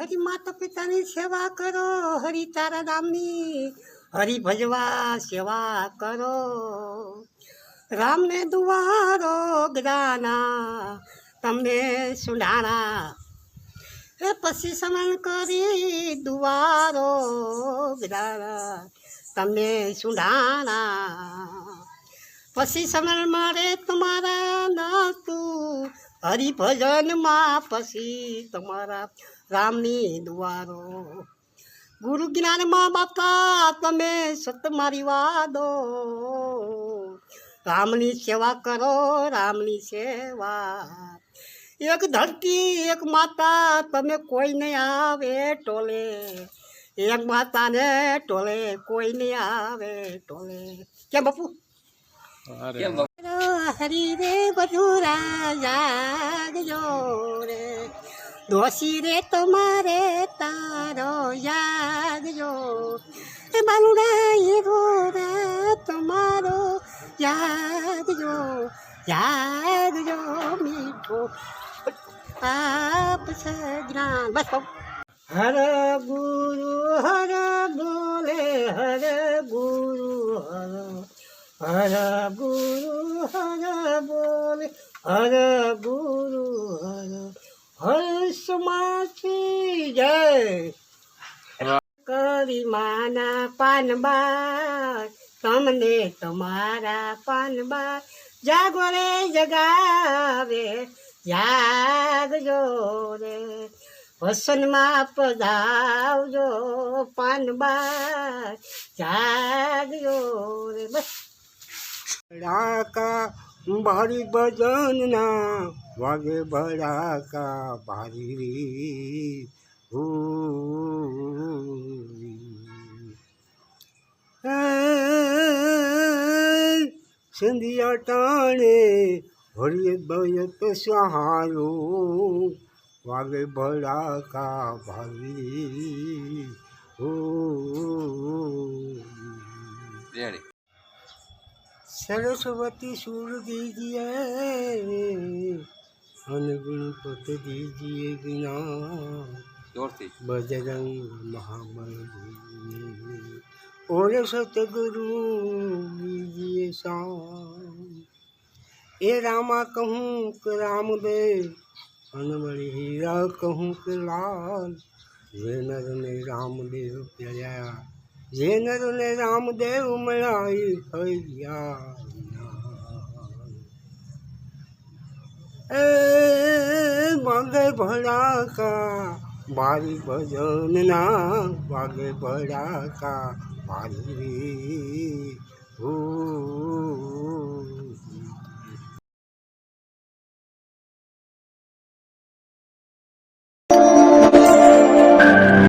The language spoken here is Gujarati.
હરિ માતા પિતાની સેવા કરો હરી તારા નામની હરી ભજવા સેવા કરો. રામને દુવારો ગ્રાના તમને સુનાણા એ પછી સમન કરી દુવારો ગદાના, તમને સુનાણા પછી સમન મારે તમારા હરિભજનમાં પછી તમારા રામની દ્વારો. ગુરુ જ્ઞાનમાં બાપા, તમે સત મારી વાદો. રામની સેવા કરો, રામની સેવા. એક ધરતી, એક માતા, તમે કોઈ નહીં આવે ટોલે. એક માતાને ટોલે કોઈ નહીં આવે ટોલે. કેમ બાપુ? હરી રે બધુરા જાગજો રે દોશી રે તમારે તારો જાગજો એ બાલુડા એ રોરા તમારો જાગજો જાગજો મીઠો આપ સજ્ઞાન બસ. હર ગુરુ હર બોલે હર ગુરુ હર હર ગુરુ હર બોલે હર ગુરુ હરા હર સમાથી જય કરી માના પાનબા તમને તમારા પાનબા જાગો રે જગાવે જાગજો રે વસનમાં પધાવજો પાનબા જાગજો ભડાકા, ભારી ભજનના વાગે ભડાકા, ભારી રે. હો સંધિયા ટાણે હરિય ભયત સહારો વાગે ભડાકા, ભારી હો રેડી. सरस्वती सूर दीजिए अनुगुण पत दीजिए बिना बजरंग महाबल दीजिए और सतगुरु दीजिए शाम ए रामा कहूँ कि राम दे अनबड़ी हीरा कहूँ कि लाल वे नर ने राम देव प्याया જેનરને રામદેવ મળાઈ ફર્યા એ વાગે ભડાકા મારી ભજનના વાગે ભડાકા મારી